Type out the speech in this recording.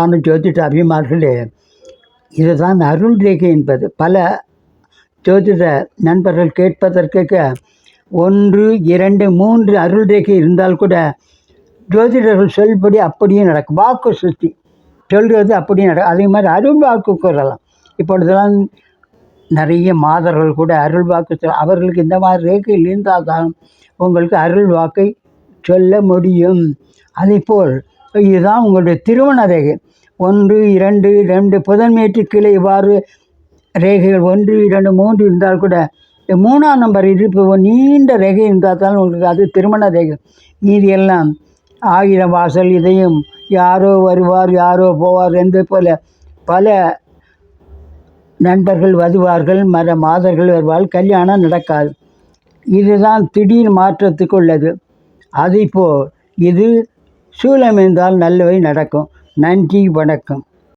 ஆன ஜோதிட அபிமார்களே இதுதான் அருள் ரேகை என்பது. பல ஜோதிட நண்பர்கள் கேட்பதற்கு ஒன்று இரண்டு மூன்று அருள் ரேகை இருந்தால் கூட ஜோதிடர்கள் சொல்படி அப்படியே நடக்கும். வாக்கு சுத்தி சொல்கிறது அப்படியே நடக்கும். அதே மாதிரி அருள் வாக்கு கூறலாம். இப்பொழுதெல்லாம் நிறைய மாதர்கள் கூட அருள் வாக்கு சொல் அவர்களுக்கு இந்த மாதிரி ரேகையில் இருந்தால் தான் உங்களுக்கு அருள் வாக்கை சொல்ல முடியும். அதேபோல் இதுதான் உங்களுடைய திருமண ரேகை. ஒன்று இரண்டு ரெண்டு புதன்மேட்டு கீழே இவ்வாறு ரேகைகள் ஒன்று இரண்டு மூன்று இருந்தால் கூட இந்த மூணாம் நம்பர் இருப்பு நீண்ட ரேகை இருந்தால் தான் உங்களுக்கு அது திருமண ரேகை. மீதி எல்லாம் ஆயிரம் வாசல் இதையும் யாரோ வருவார் யாரோ போவார் என்பது போல பல நண்பர்கள் வருவார்கள் மர மாதர்கள் வருவார்கள் கல்யாணம் நடக்காது. இதுதான் திடீர் மாற்றத்துக்கு உள்ளது. அதேபோல் இது சூலம் நல்லவை நடக்கும். நன்றி வணக்கம்.